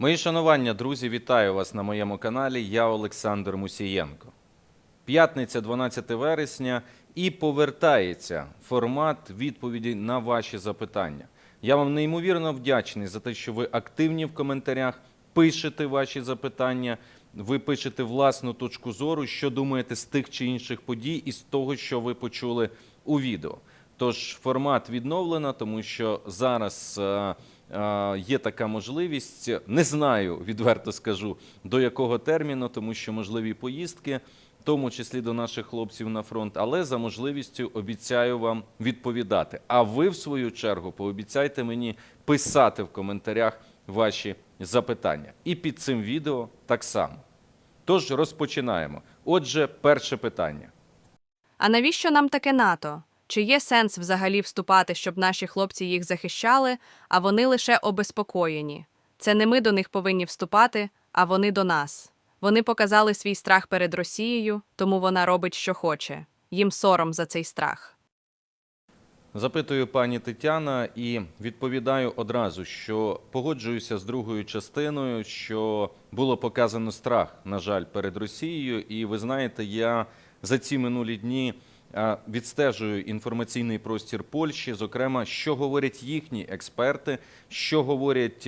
Мої шанування, друзі, вітаю вас на моєму каналі. Я Олександр Мусієнко. П'ятниця, 12 вересня, і повертається формат відповіді на ваші запитання. Я вам неймовірно вдячний за те, що ви активні в коментарях, пишете ваші запитання, ви пишете власну точку зору, що думаєте з тих чи інших подій і з того, що ви почули у відео. Тож формат відновлено, тому що зараз е, є така можливість. Не знаю, відверто скажу, до якого терміну, тому що можливі поїздки, в тому числі до наших хлопців на фронт, але за можливістю обіцяю вам відповідати. А ви, в свою чергу, пообіцяйте мені писати в коментарях ваші запитання. І під цим відео так само. Тож розпочинаємо. Отже, перше питання. А навіщо нам таке НАТО? Чи є сенс взагалі вступати, щоб наші хлопці їх захищали, а вони лише обеспокоєні? Це не ми до них повинні вступати, а вони до нас. Вони показали свій страх перед Росією, тому вона робить, що хоче. Їм сором за цей страх. Запитую пані Тетяна і відповідаю одразу, що погоджуюся з другою частиною, що було показано страх, на жаль, перед Росією. І ви знаєте, я за ці минулі дні відстежую інформаційний простір Польщі, зокрема, що говорять їхні експерти, що говорять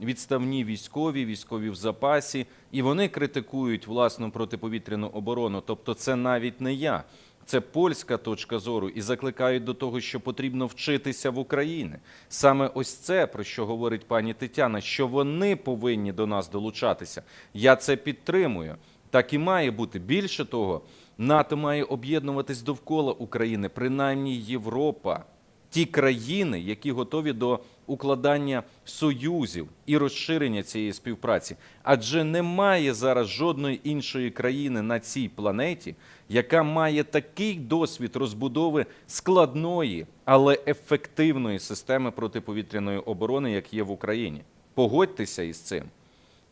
відставні військові, військові в запасі, і вони критикують власну протиповітряну оборону. Тобто, це навіть не я. Це польська точка зору і закликають до того, що потрібно вчитися в Україні. Саме ось це про що говорить пані Тетяна, що вони повинні до нас долучатися. Я це підтримую. Так і має бути. Більше того, НАТО має об'єднуватись довкола України, принаймні Європа. Ті країни, які готові до укладання союзів і розширення цієї співпраці, адже немає зараз жодної іншої країни на цій планеті, яка має такий досвід розбудови складної, але ефективної системи протиповітряної оборони, як є в Україні. Погодьтеся із цим.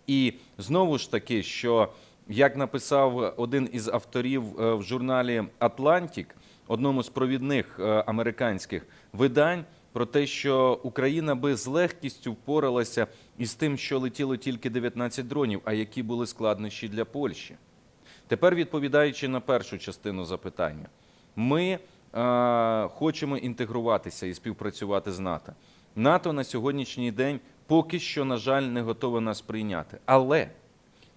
І знову ж таки, що як написав один із авторів е, в журналі Атлантік, одному з провідних е, американських видань, про те, що Україна би з легкістю впоралася із тим, що летіло тільки 19 дронів, а які були складнощі для Польщі. Тепер відповідаючи на першу частину запитання, ми е, хочемо інтегруватися і співпрацювати з НАТО. НАТО на сьогоднішній день поки що, на жаль, не готове нас прийняти. Але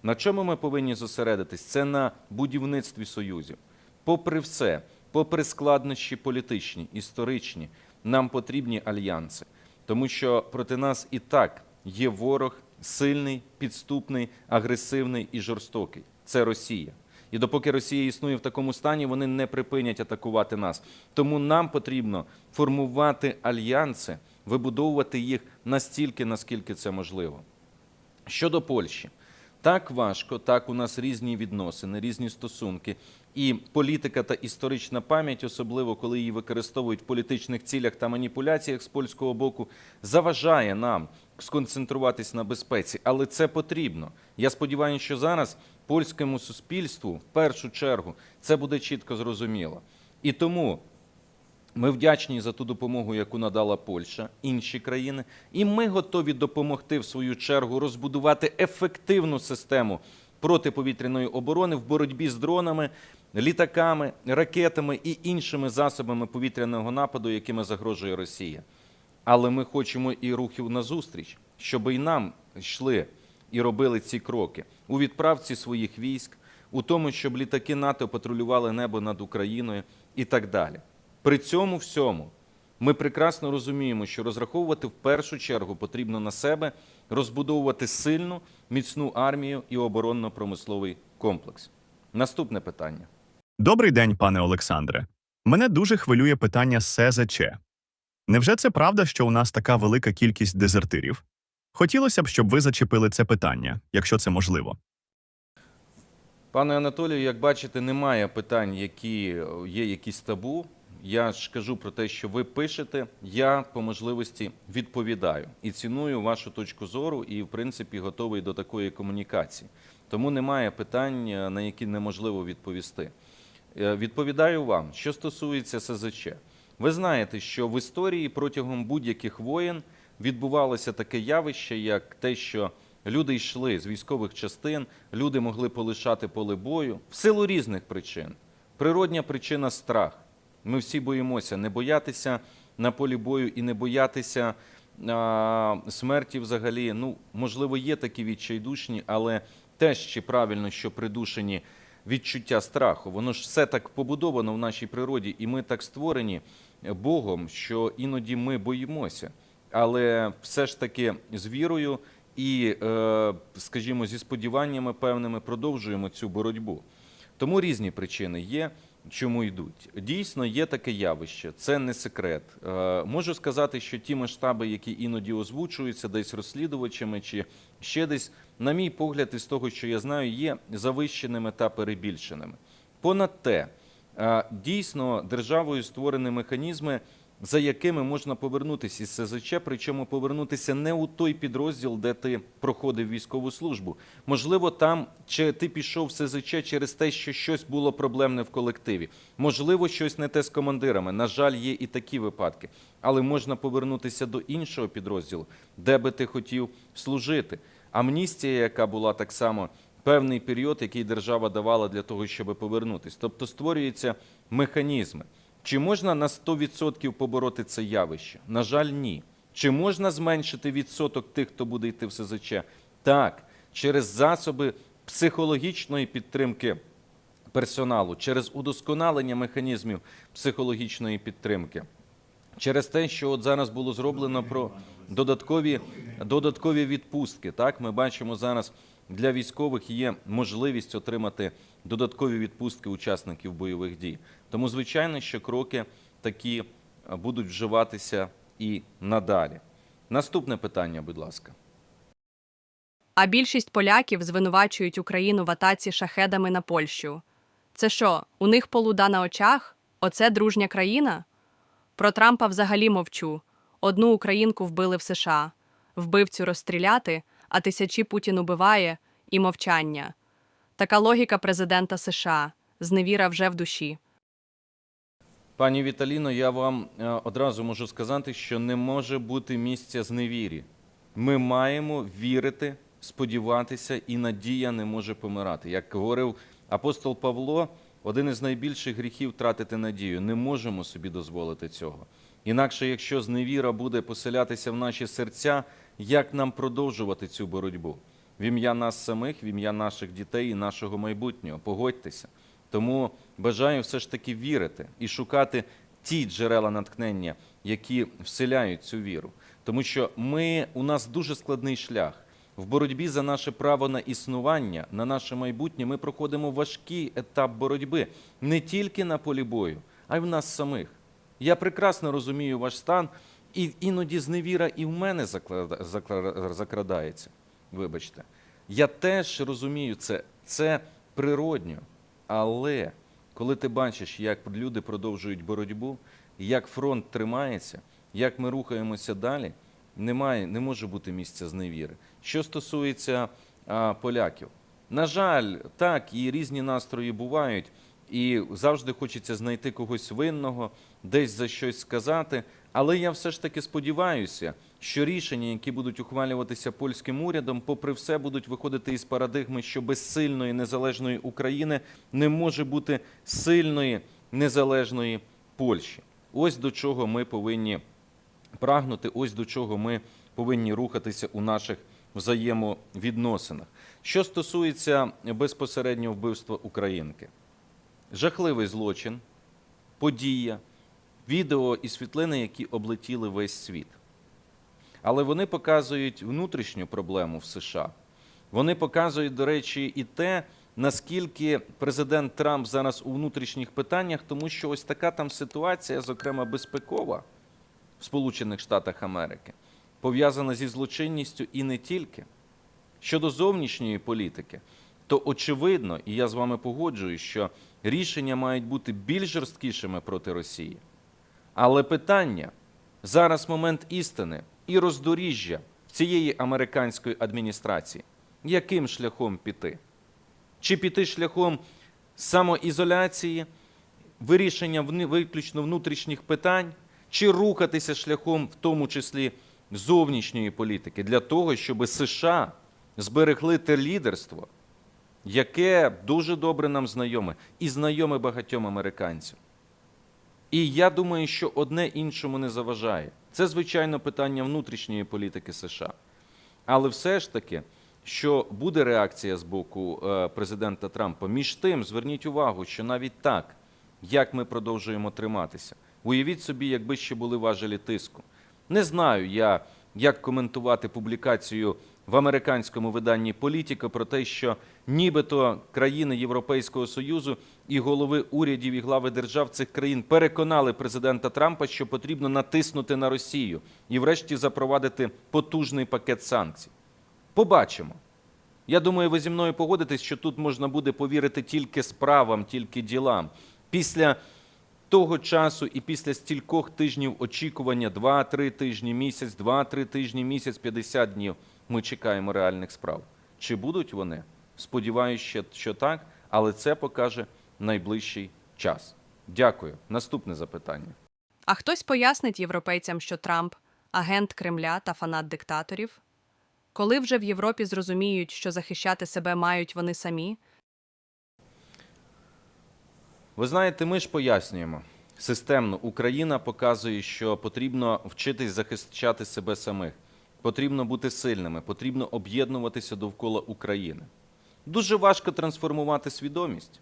на чому ми повинні зосередитись? Це на будівництві союзів. Попри все, попри складнощі політичні, історичні, нам потрібні альянси, тому що проти нас і так є ворог сильний, підступний, агресивний і жорстокий. Це Росія. І допоки Росія існує в такому стані, вони не припинять атакувати нас. Тому нам потрібно формувати альянси, вибудовувати їх настільки, наскільки це можливо. Щодо Польщі, так важко, так у нас різні відносини, різні стосунки. І політика та історична пам'ять, особливо коли її використовують в політичних цілях та маніпуляціях з польського боку, заважає нам сконцентруватись на безпеці. Але це потрібно. Я сподіваюся, що зараз польському суспільству в першу чергу це буде чітко зрозуміло. І тому ми вдячні за ту допомогу, яку надала Польща, інші країни, і ми готові допомогти в свою чергу розбудувати ефективну систему протиповітряної оборони в боротьбі з дронами, літаками, ракетами і іншими засобами повітряного нападу, якими загрожує Росія. Але ми хочемо і рухів назустріч, щоб і нам йшли і робили ці кроки у відправці своїх військ, у тому, щоб літаки НАТО патрулювали небо над Україною і так далі. При цьому всьому ми прекрасно розуміємо, що розраховувати в першу чергу потрібно на себе розбудовувати сильну, міцну армію і оборонно-промисловий комплекс. Наступне питання. Добрий день, пане Олександре. Мене дуже хвилює питання СЗЧ. Невже це правда, що у нас така велика кількість дезертирів? Хотілося б, щоб ви зачепили це питання, якщо це можливо. Пане Анатолію, як бачите, немає питань, які є якісь табу. Я ж кажу про те, що ви пишете. Я по можливості відповідаю і ціную вашу точку зору, і в принципі готовий до такої комунікації. Тому немає питань, на які неможливо відповісти. Е, Відповідаю вам, що стосується СЗЧ. Ви знаєте, що в історії протягом будь-яких воєн відбувалося таке явище, як те, що люди йшли з військових частин, люди могли полишати поле бою в силу різних причин. Природня причина страх. Ми всі боїмося не боятися на полі бою і не боятися а, смерті взагалі. Ну, можливо, є такі відчайдушні, але теж чи правильно, що придушені відчуття страху. Воно ж все так побудовано в нашій природі, і ми так створені Богом, що іноді ми боїмося. Але все ж таки з вірою і, е, скажімо, зі сподіваннями певними продовжуємо цю боротьбу. Тому різні причини є, чому йдуть. Дійсно, є таке явище, це не секрет. Е, Можу сказати, що ті масштаби, які іноді озвучуються десь розслідувачами чи ще десь, на мій погляд, із того, що я знаю, є завищеними та перебільшеними. Понад те, е, дійсно державою створені механізми, за якими можна повернутися із СЗЧ, причому повернутися не у той підрозділ, де ти проходив військову службу. Можливо, там чи ти пішов в СЗЧ через те, що щось було проблемне в колективі. Можливо, щось не те з командирами. На жаль, є і такі випадки. Але можна повернутися до іншого підрозділу, де би ти хотів служити. Амністія, яка була так само певний період, який держава давала для того, щоб повернутися. Тобто створюються механізми. Чи можна на 100% побороти це явище? На жаль, ні. Чи можна зменшити відсоток тих, хто буде йти в СЗЧ? Так, через засоби психологічної підтримки персоналу, через удосконалення механізмів психологічної підтримки. Через те, що от зараз було зроблено про додаткові, додаткові відпустки. Так, ми бачимо зараз для військових є можливість отримати додаткові відпустки учасників бойових дій. Тому, звичайно, що кроки такі е, будуть вживатися і надалі. Наступне питання, будь ласка. А більшість поляків звинувачують Україну в атаці шахедами на Польщу. Це що, у них полуда на очах? Оце дружня країна? Про Трампа взагалі мовчу. Одну українку вбили в США. Вбивцю розстріляти, а тисячі Путін убиває і мовчання. Така логіка президента США. Зневіра вже в душі. Пані Віталіно, я вам е, одразу можу сказати, що не може бути місця зневірі. Ми маємо вірити, сподіватися, і надія не може помирати. Як говорив апостол Павло, один із найбільших гріхів тратити надію. Не можемо собі дозволити цього. Інакше, якщо зневіра буде поселятися в наші серця, як нам продовжувати цю боротьбу? В ім'я нас самих, в ім'я наших дітей і нашого майбутнього. Погодьтеся. Тому бажаю все ж таки вірити і шукати ті джерела натхнення, які вселяють цю віру. Тому що ми, у нас дуже складний шлях. В боротьбі за наше право на існування, на наше майбутнє, ми проходимо важкий етап боротьби не тільки на полі бою, а й в нас самих. Я прекрасно розумію ваш стан, і іноді зневіра і в мене закрадається. Вибачте. Я теж розумію це, це природньо. Але коли ти бачиш, як люди продовжують боротьбу, як фронт тримається, як ми рухаємося далі, немає, не може бути місця зневіри. Що стосується а, поляків, на жаль, так, і різні настрої бувають, і завжди хочеться знайти когось винного, десь за щось сказати. Але я все ж таки сподіваюся, що рішення, які будуть ухвалюватися польським урядом, попри все, будуть виходити із парадигми, що без сильної незалежної України не може бути сильної незалежної Польщі. Ось до чого ми повинні прагнути, ось до чого ми повинні рухатися у наших взаємовідносинах. Що стосується безпосереднього вбивства українки, жахливий злочин, подія, відео і світлини, які облетіли весь світ. Але вони показують внутрішню проблему в США. Вони показують, до речі, і те, наскільки президент Трамп зараз у внутрішніх питаннях, тому що ось така там ситуація, зокрема безпекова в Сполучених Штатах Америки, пов'язана зі злочинністю і не тільки. Щодо зовнішньої політики, то очевидно, і я з вами погоджуюсь, що рішення мають бути більш жорсткішими проти Росії. Але питання зараз момент істини і роздоріжжя цієї американської адміністрації. Яким шляхом піти? Чи піти шляхом самоізоляції, вирішення виключно внутрішніх питань, чи рухатися шляхом, в тому числі зовнішньої політики, для того, щоб США зберегли те лідерство, яке дуже добре нам знайоме і знайоме багатьом американцям. І я думаю, що одне іншому не заважає. Це, звичайно, питання внутрішньої політики США. Але все ж таки, що буде реакція з боку е, президента Трампа, між тим, зверніть увагу, що навіть так, як ми продовжуємо триматися, уявіть собі, якби ще були важелі тиску. Не знаю я, як коментувати публікацію в американському виданні Політіка про те, що нібито країни Європейського Союзу і голови урядів і глави держав цих країн переконали президента Трампа, що потрібно натиснути на Росію і, врешті, запровадити потужний пакет санкцій. Побачимо. Я думаю, ви зі мною погодитесь, що тут можна буде повірити тільки справам, тільки ділам. Після того часу і після стількох тижнів очікування, 2-3 тижні, місяць, 2-3 тижні, місяць, 50 днів, ми чекаємо реальних справ. Чи будуть вони? Сподіваюся, що- так, але це покаже найближчий час. Дякую. Наступне запитання. А хтось пояснить європейцям, що Трамп агент Кремля та фанат диктаторів? Коли вже в Європі зрозуміють, що захищати себе мають вони самі, Ви знаєте, ми ж пояснюємо. Системно Україна показує, що потрібно вчитись захищати себе самих. Потрібно бути сильними, потрібно об'єднуватися довкола України. Дуже важко трансформувати свідомість.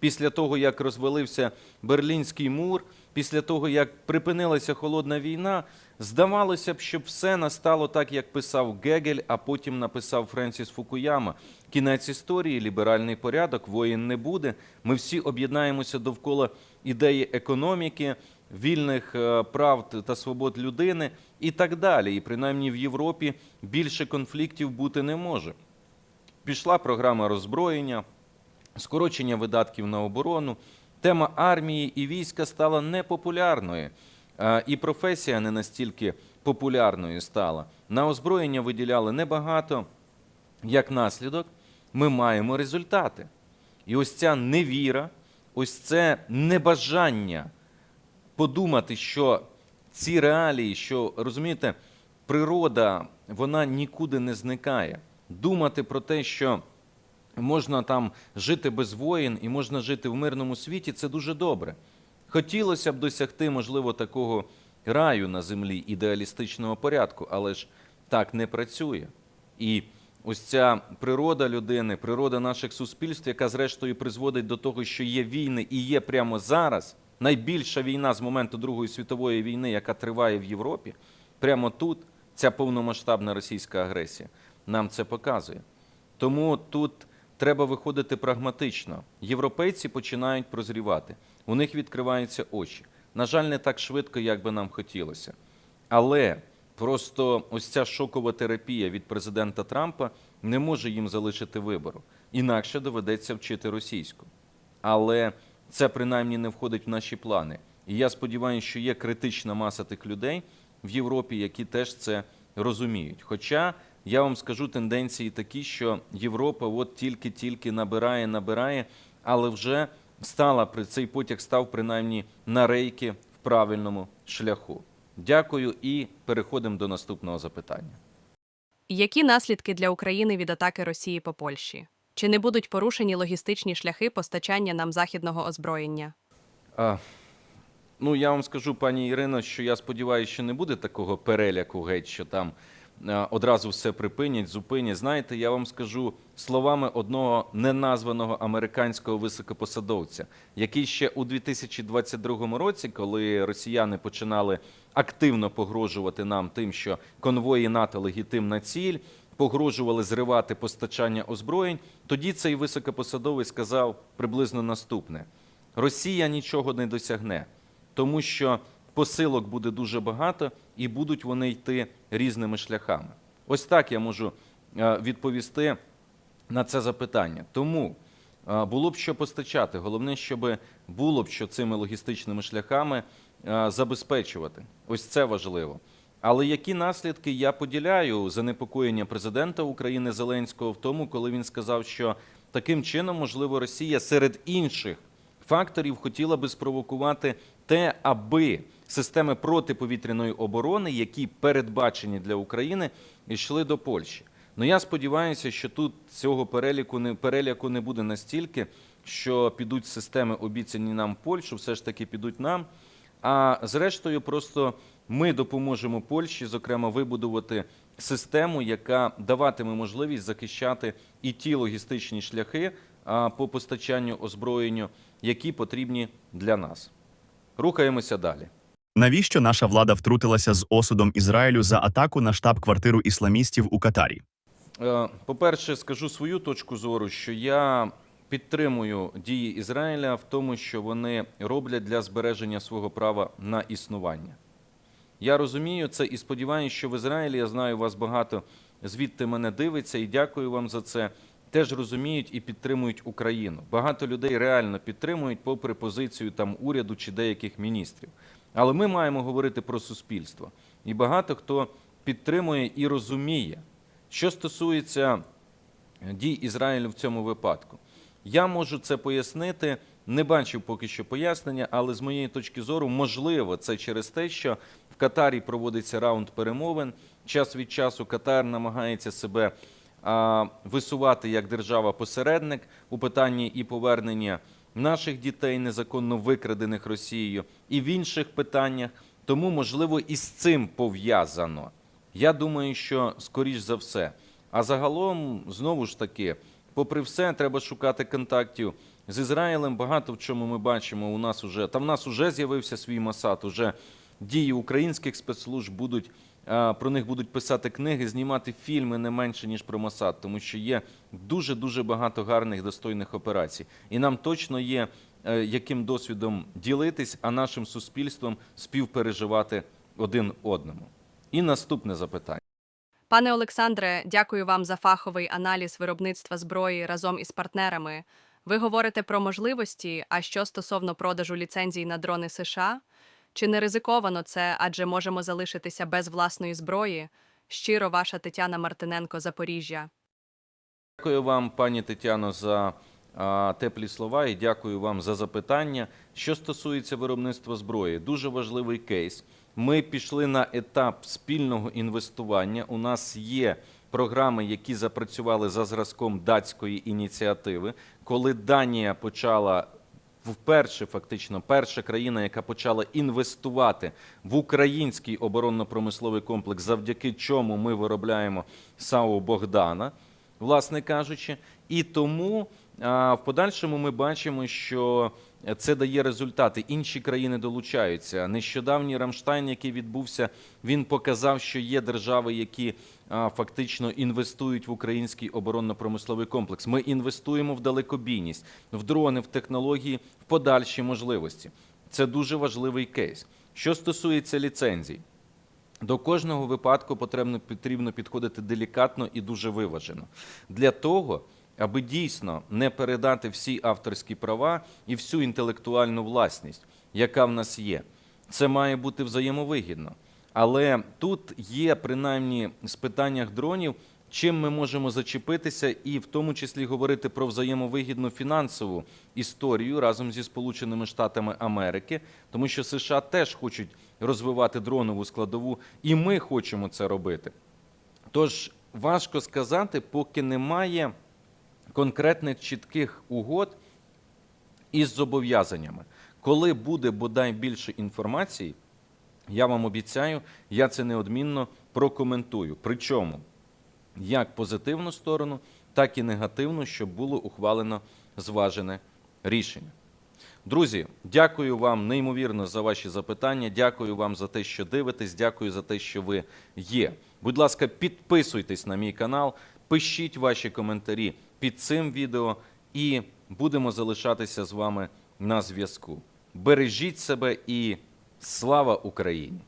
Після того, як розвалився Берлінський мур, після того, як припинилася холодна війна, здавалося б, щоб все настало так, як писав Гегель, а потім написав Френсіс Фукуяма. Кінець історії, ліберальний порядок, воїн не буде. Ми всі об'єднаємося довкола ідеї економіки, вільних е, прав та свобод людини і так далі. І принаймні в Європі більше конфліктів бути не може. Пішла програма роззброєння, скорочення видатків на оборону. Тема армії і війська стала непопулярною, і професія не настільки популярною стала. На озброєння виділяли небагато. Як наслідок, ми маємо результати. І ось ця невіра, ось це небажання подумати, що ці реалії, що розумієте, природа вона нікуди не зникає. Думати про те, що можна там жити без воїн і можна жити в мирному світі, це дуже добре. Хотілося б досягти, можливо, такого раю на землі, ідеалістичного порядку, але ж так не працює. І ось ця природа людини, природа наших суспільств, яка зрештою призводить до того, що є війни і є прямо зараз найбільша війна з моменту Другої світової війни, яка триває в Європі, прямо тут ця повномасштабна російська агресія нам це показує. Тому тут треба виходити прагматично. Європейці починають прозрівати, у них відкриваються очі. На жаль, не так швидко, як би нам хотілося. Але просто ось ця шокова терапія від президента Трампа не може їм залишити вибору. Інакше доведеться вчити російську. Але це принаймні не входить в наші плани. І я сподіваюся, що є критична маса тих людей в Європі, які теж це розуміють. Хоча я вам скажу тенденції такі, що Європа от тільки-тільки набирає, набирає, але вже стала при цей потяг став принаймні на рейки в правильному шляху. Дякую і переходимо до наступного запитання. які наслідки для України від атаки Росії по Польщі? Чи не будуть порушені логістичні шляхи постачання нам західного озброєння? А, ну, я вам скажу, пані Ірино, що я сподіваюся, що не буде такого переляку геть, що там а, одразу все припинять, зупинять. Знаєте, я вам скажу словами одного неназваного американського високопосадовця, який ще у 2022 році, коли росіяни починали активно погрожувати нам тим, що конвої НАТО легітимна ціль, погрожували зривати постачання озброєнь, тоді цей високопосадовець сказав приблизно наступне: Росія нічого не досягне, тому що посилок буде дуже багато і будуть вони йти різними шляхами. Ось так я можу е, відповісти на це запитання. Тому е, було б що постачати. Головне, щоб було б що цими логістичними шляхами е, забезпечувати. Ось це важливо. Але які наслідки я поділяю занепокоєння президента України Зеленського в тому, коли він сказав, що таким чином, можливо, Росія серед інших факторів хотіла би спровокувати те, аби системи протиповітряної оборони, які передбачені для України, йшли до Польщі. Ну я сподіваюся, що тут цього переліку не переляку не буде настільки, що підуть системи обіцяні нам в Польщу, все ж таки підуть нам. А зрештою, просто ми допоможемо Польщі, зокрема, вибудувати систему, яка даватиме можливість захищати і ті логістичні шляхи по постачанню озброєнню, які потрібні для нас. Рухаємося далі. Навіщо наша влада втрутилася з осудом Ізраїлю за атаку на штаб-квартиру ісламістів у Катарі? Е, По-перше, скажу свою точку зору, що я підтримую дії Ізраїля в тому, що вони роблять для збереження свого права на існування. Я розумію це і сподіваюся, що в Ізраїлі я знаю вас багато звідти мене дивиться, і дякую вам за це. Теж розуміють і підтримують Україну. Багато людей реально підтримують, попри позицію там уряду чи деяких міністрів. Але ми маємо говорити про суспільство. І багато хто підтримує і розуміє, що стосується дій Ізраїлю в цьому випадку. Я можу це пояснити, не бачив поки що пояснення, але з моєї точки зору, можливо, це через те, що Катарі проводиться раунд перемовин. Час від часу Катар намагається себе а, висувати як держава-посередник у питанні і повернення наших дітей, незаконно викрадених Росією, і в інших питаннях. Тому, можливо, і з цим пов'язано. Я думаю, що скоріш за все. А загалом, знову ж таки, попри все, треба шукати контактів з Ізраїлем. Багато в чому ми бачимо. У нас уже там в нас уже з'явився свій Масад. Уже дії українських спецслужб будуть про них будуть писати книги, знімати фільми не менше ніж про Масад, тому що є дуже дуже багато гарних достойних операцій, і нам точно є е, яким досвідом ділитись, а нашим суспільством співпереживати один одному. І наступне запитання. Пане Олександре, дякую вам за фаховий аналіз виробництва зброї разом із партнерами. Ви говорите про можливості, а що стосовно продажу ліцензій на дрони США? Чи не ризиковано це, адже можемо залишитися без власної зброї? Щиро ваша Тетяна Мартиненко, Запоріжжя. Дякую вам, пані Тетяно, за теплі слова і дякую вам за запитання. Що стосується виробництва зброї, дуже важливий кейс. Ми пішли на етап спільного інвестування. У нас є програми, які запрацювали за зразком датської ініціативи, коли Данія почала. Вперше, фактично, перша країна, яка почала інвестувати в український оборонно-промисловий комплекс, завдяки чому ми виробляємо САУ Богдана, власне кажучи. І тому в подальшому ми бачимо, що це дає результати. Інші країни долучаються. Нещодавній Рамштайн, який відбувся, він показав, що є держави, які фактично інвестують в український оборонно-промисловий комплекс. Ми інвестуємо в далекобійність, в дрони, в технології, в подальші можливості. Це дуже важливий кейс. Що стосується ліцензій, до кожного випадку потрібно, підходити делікатно і дуже виважено. Для того, аби дійсно не передати всі авторські права і всю інтелектуальну власність, яка в нас є. Це має бути взаємовигідно. Але тут є принаймні з питаннях дронів, чим ми можемо зачепитися, і в тому числі говорити про взаємовигідну фінансову історію разом зі Сполученими Штатами Америки, тому що США теж хочуть розвивати дронову складову, і ми хочемо це робити. Тож важко сказати, поки немає конкретних чітких угод із зобов'язаннями. Коли буде бодай більше інформації, я вам обіцяю, я це неодмінно прокоментую. Причому як позитивну сторону, так і негативну, щоб було ухвалено зважене рішення. Друзі, дякую вам неймовірно за ваші запитання. Дякую вам за те, що дивитесь. Дякую за те, що ви є. Будь ласка, підписуйтесь на мій канал, пишіть ваші коментарі під цим відео і будемо залишатися з вами на зв'язку. Бережіть себе і слава Україні!